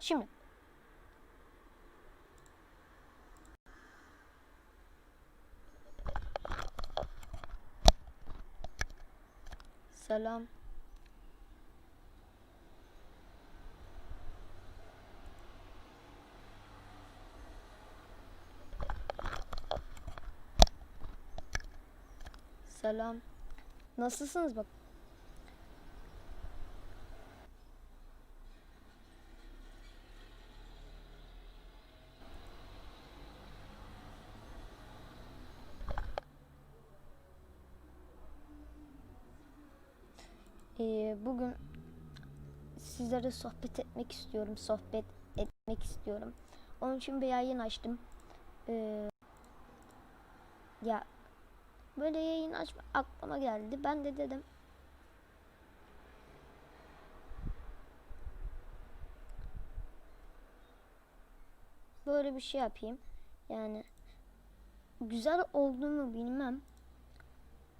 Şimdi Selam. Selam. Nasılsınız bak? Ee, bugün sizlere sohbet etmek istiyorum. Sohbet etmek istiyorum. Onun için bir yayın açtım. Ee, ya böyle yayın açma aklıma geldi. Ben de dedim böyle bir şey yapayım. Yani güzel olduğunu bilmem.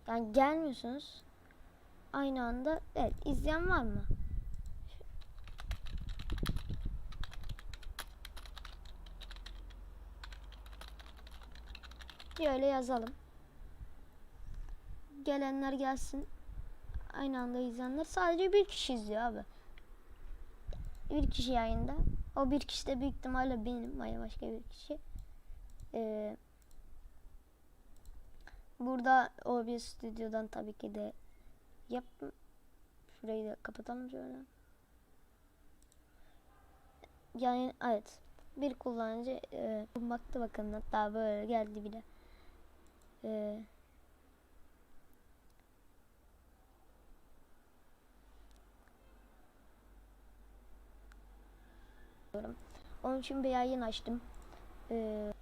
Yani gelmiyorsunuz. Aynı anda evet izleyen var mı? Şöyle yazalım. Gelenler gelsin. Aynı anda izleyenler sadece bir kişi izliyor abi. Bir kişi yayında. O bir kişi de büyük ihtimalle benim. Veya başka bir kişi. Ee, burada o bir stüdyodan tabii ki de yap. Şurayı da kapatalım şöyle. Yani evet. Bir kullanıcı e, baktı bakın hatta böyle geldi bile. E, Onun için bir yayın açtım. Ee,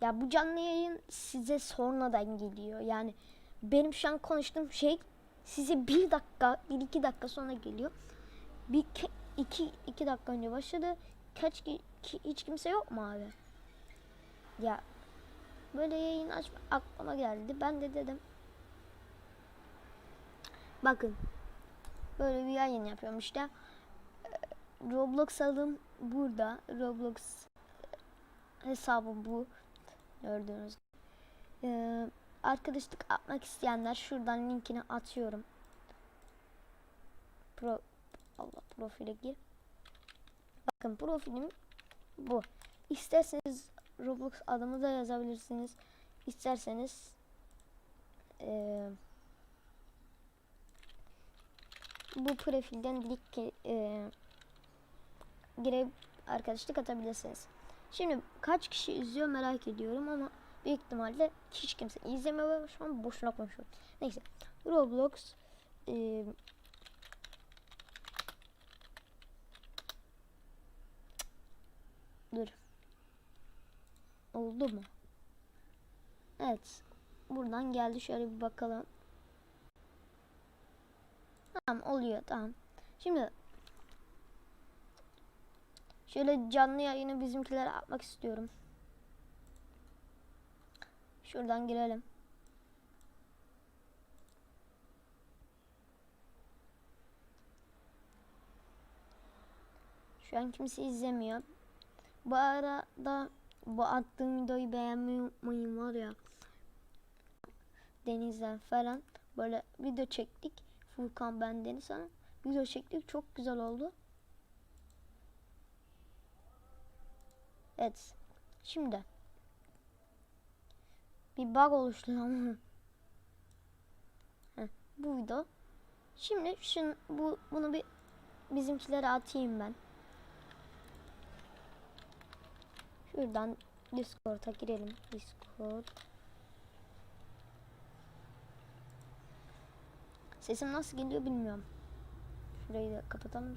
ya bu canlı yayın size sonradan geliyor. Yani benim şu an konuştuğum şey size bir dakika, bir iki dakika sonra geliyor. Bir iki, iki dakika önce başladı. Kaç ki, hiç kimse yok mu abi? Ya böyle yayın açma aklıma geldi. Ben de dedim. Bakın böyle bir yayın yapıyorum işte. Roblox adım burada. Roblox hesabım bu. Gördüğünüz gibi. Ee, arkadaşlık atmak isteyenler şuradan linkini atıyorum. Pro Allah profile gir. Bakın profilim bu. İsterseniz Roblox adımı da yazabilirsiniz. İsterseniz eee bu profilden direkt eee girip arkadaşlık atabilirsiniz. Şimdi kaç kişi izliyor merak ediyorum ama büyük ihtimalle hiç kimse izlemiyor ve şu an boşuna konuşuyorum. Neyse. Roblox e, dur. Oldu mu? Evet. Buradan geldi. Şöyle bir bakalım. Tamam oluyor. Tamam. Şimdi Şöyle canlı yayını bizimkilere atmak istiyorum. Şuradan girelim. Şu an kimse izlemiyor. Bu arada bu attığım videoyu beğenmeyi unutmayın var ya. Denizden falan böyle video çektik. Furkan ben Deniz Hanım. Video çektik çok güzel oldu. Evet. Şimdi. Bir bug oluştu ama. Heh, bu video. Şimdi şun, bu, bunu bir bizimkilere atayım ben. Şuradan Discord'a girelim. Discord. Sesim nasıl geliyor bilmiyorum. Şurayı da kapatalım.